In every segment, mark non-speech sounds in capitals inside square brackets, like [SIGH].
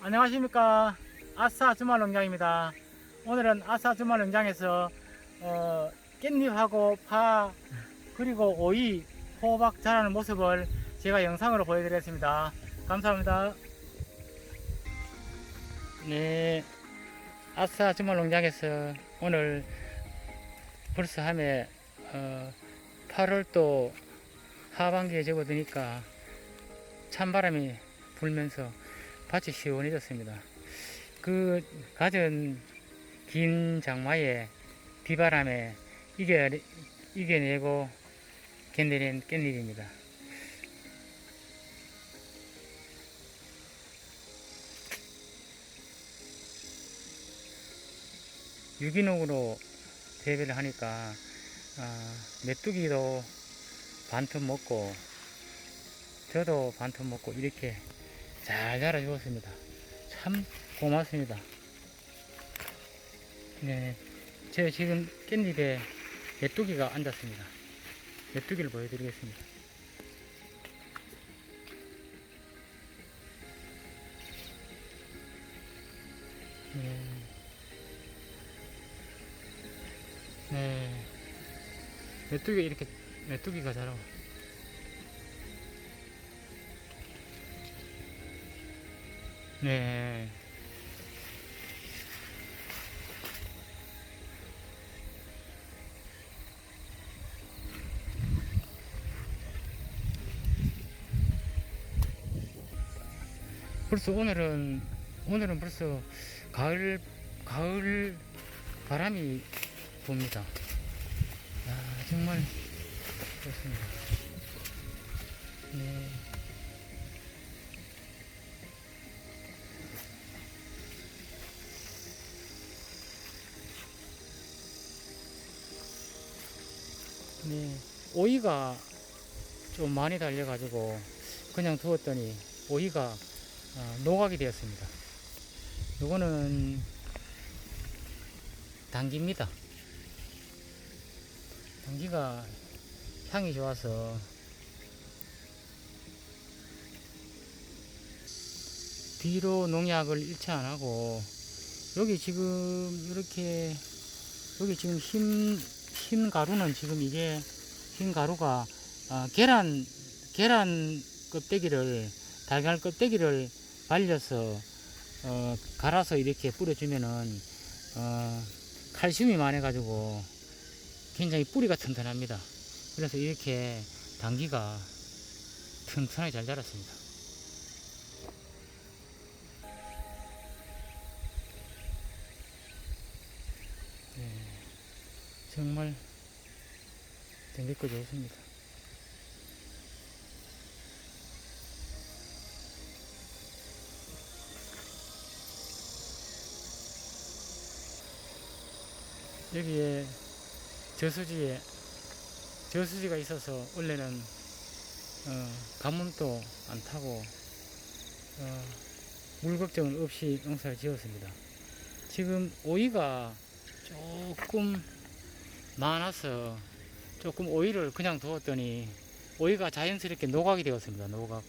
안녕하십니까. 아싸 주말 농장입니다. 오늘은 아싸 주말 농장에서 어, 깻잎하고 파 그리고 오이 호박 자라는 모습을 제가 영상으로 보여드리겠습니다. 감사합니다. 네. 아싸 주말 농장에서 오늘 벌써 함에 어, 8월 또 하반기에 접어드니까 찬바람이 불면서 밭이 시원해졌습니다. 그 가진 긴 장마에 비바람에 이겨, 이겨내고 견뎌낸 깻잎입니다. 유기농으로 재배를 하니까 아, 메뚜기도 반틈 먹고 저도 반틈 먹고 이렇게 잘 자라 주었습니다. 참 고맙습니다. 네, 제가 지금 깻잎에 메뚜기가 앉았습니다. 메뚜기를 보여드리겠습니다. 네. 네. 메뚜기가 이렇게 메뚜기가 자라. 네. 벌써 오늘은 오늘은 벌써 가을 가을 바람이 붑니다. 아, 정말 좋습니다. 네. 오이가 좀 많이 달려가지고 그냥 두었더니 오이가 어, 노각이 되었습니다. 요거는 당기입니다. 당기가 향이 좋아서 뒤로 농약을 일체 안 하고 여기 지금 이렇게 여기 지금 흰, 흰 가루는 지금 이게 흰 가루가 어, 계란 계란 껍데기를 달걀 껍데기를 발려서 어, 갈아서 이렇게 뿌려주면은 어, 칼슘이 많아가지고 굉장히 뿌리가 튼튼합니다. 그래서 이렇게 당기가 튼튼하게 잘 자랐습니다. 네, 정말 댕기고 좋습니다. 여기에 저수지에 저수지가 있어서 원래는 어, 가뭄도 안 타고 어, 물 걱정은 없이 농사를 지었습니다. 지금 오이가 조금 많아서 조금 오이를 그냥 두었더니 오이가 자연스럽게 노각이 되었습니다. 노각.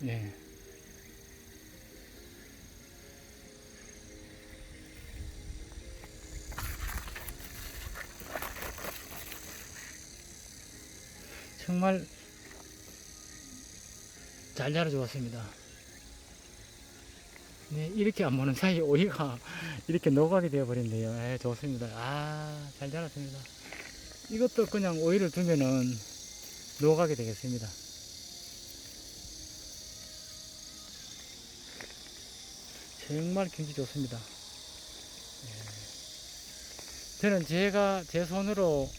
네. 정말 잘 자라주었습니다. 네, 이렇게 안 보는 사이 오이가 [LAUGHS] 이렇게 노각이 되어버렸네요. 예, 좋습니다. 아, 잘 자랐습니다. 이것도 그냥 오이를 두면은 노각이 되겠습니다. 정말 경치 좋습니다. 예. 저는 제가 제 손으로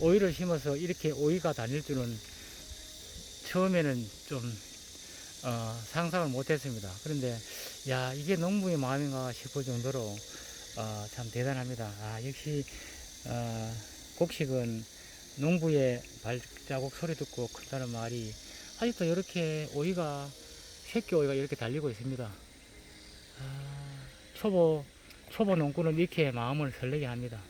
오이를 심어서 이렇게 오이가 다닐 줄은 처음에는 좀 어, 상상을 못했습니다. 그런데 야 이게 농부의 마음인가 싶을 정도로 어, 참 대단합니다. 아 역시 어, 곡식은 농부의 발자국 소리 듣고 큰다는 말이 아직도 이렇게 오이가 새끼 오이가 이렇게 달리고 있습니다. 아, 초보 초보 농꾼은 이렇게 마음을 설레게 합니다.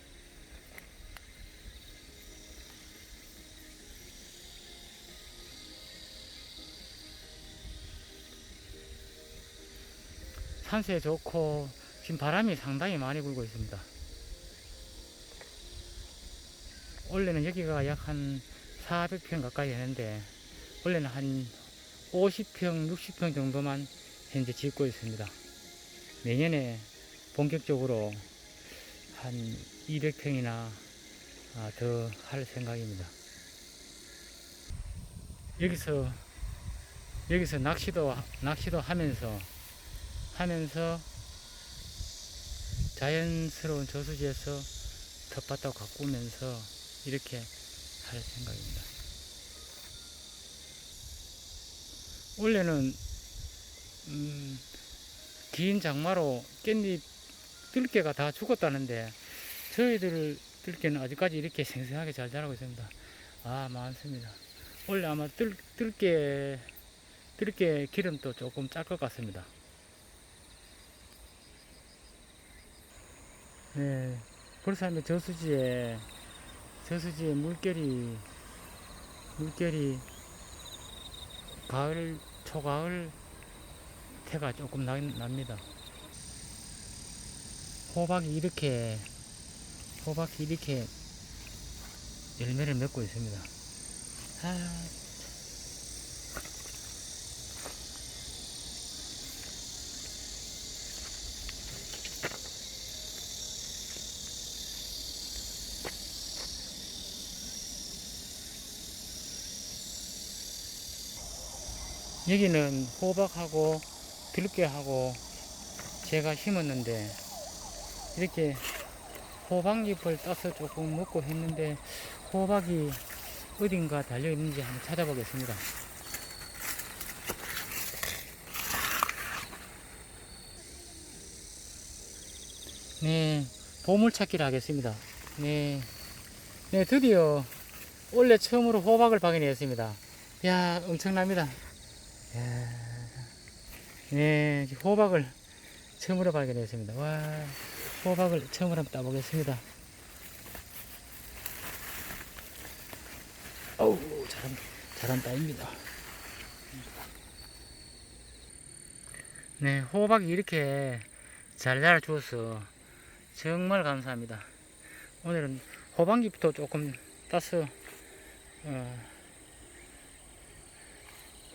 산수에 좋고 지금 바람이 상당히 많이 불고 있습니다. 원래는 여기가 약 한 400평 가까이 되는데 원래는 한 50평, 60평 정도만 현재 짓고 있습니다. 내년에 본격적으로 한 200평이나 아, 더할 생각입니다. 여기서 여기서 낚시도 낚시도 하면서 하면서 자연스러운 저수지에서 텃밭도 가꾸면서 이렇게 할 생각입니다. 원래는 음, 긴 장마로 깻잎 들깨가 다 죽었다는데 저희들 들깨는 아직까지 이렇게 생생하게 잘 자라고 있습니다. 아 많습니다. 원래 아마 들, 들깨 들깨 기름도 조금 짤 것 같습니다. 네, 벌써 하면 저수지에 저수지에 물결이 물결이 가을 초가을 태가 조금 나, 납니다. 호박이 이렇게 호박이 이렇게 열매를 맺고 있습니다. 아, 여기는 호박하고 들깨하고 제가 심었는데 이렇게 호박잎을 따서 조금 먹고 했는데 호박이 어딘가 달려 있는지 한번 찾아보겠습니다. 네, 보물찾기를 하겠습니다. 네, 네 드디어 원래 처음으로 호박을 발견했습니다. 야, 엄청납니다. 야, 네, 호박을 처음으로 발견했습니다. 와, 호박을 처음으로 한번 따보겠습니다. 어우, 잘한, 잘한 따입니다. 네, 호박이 이렇게 잘 자라 주어서 정말 감사합니다. 오늘은 호박잎도 조금 따서, 어,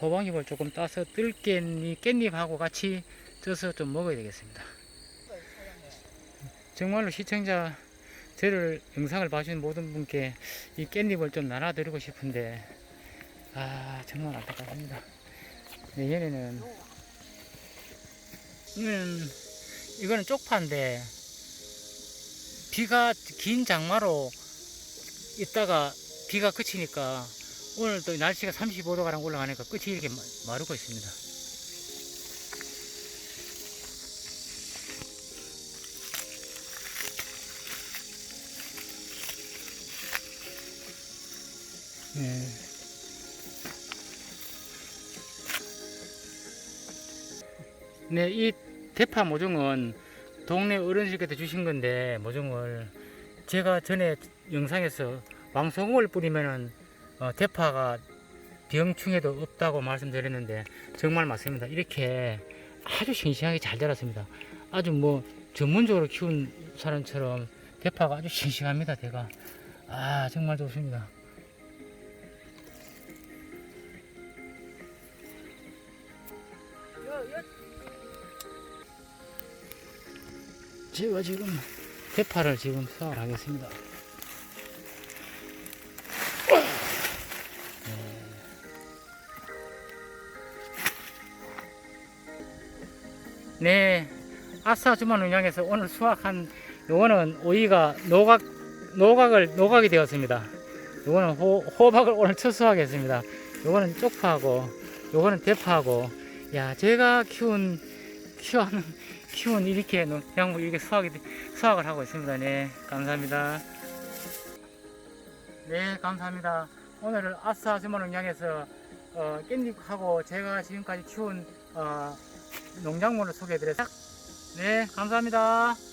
호박잎을 조금 따서 뜰깻잎, 깻잎하고 같이 쪄서 좀 먹어야 되겠습니다. 정말로 시청자, 저를 영상을 봐주신 모든 분께 이 깻잎을 좀 나눠드리고 싶은데, 아, 정말 안타깝습니다. 내년에는, 이거는, 이거는 쪽파인데, 비가 긴 장마로 있다가 비가 그치니까 오늘 또 날씨가 35도가량 올라가니까 끝이 이렇게 마- 마르고 있습니다. 네. 네, 이 대파 모종은 동네 어른들께서 주신 건데 모종을 제가 전에 영상에서 왕소금을 뿌리면은 어, 대파가 병충해도 없다고 말씀드렸는데 정말 맞습니다. 이렇게 아주 싱싱하게 잘 자랐습니다. 아주 뭐 전문적으로 키운 사람처럼 대파가 아주 싱싱합니다. 대가 아 정말 좋습니다. 제가 지금 대파를 지금 수확을 하겠습니다. 네, 아싸 주만 운영에서 오늘 수확한 요거는 오이가 노각 노각을 노각이 되었습니다. 요거는 호, 호박을 오늘 첫 수확했습니다. 요거는 쪽파하고 요거는 대파하고 야 제가 키운 키워는 [LAUGHS] 키운 이렇게 농양무 이렇게 수확이 수확을 하고 있습니다. 네, 감사합니다. 네, 감사합니다. 오늘은 아싸 주만 운영에서 어, 깻잎하고 제가 지금까지 키운 어, 농작물을 소개해드렸습니다. 네, 감사합니다.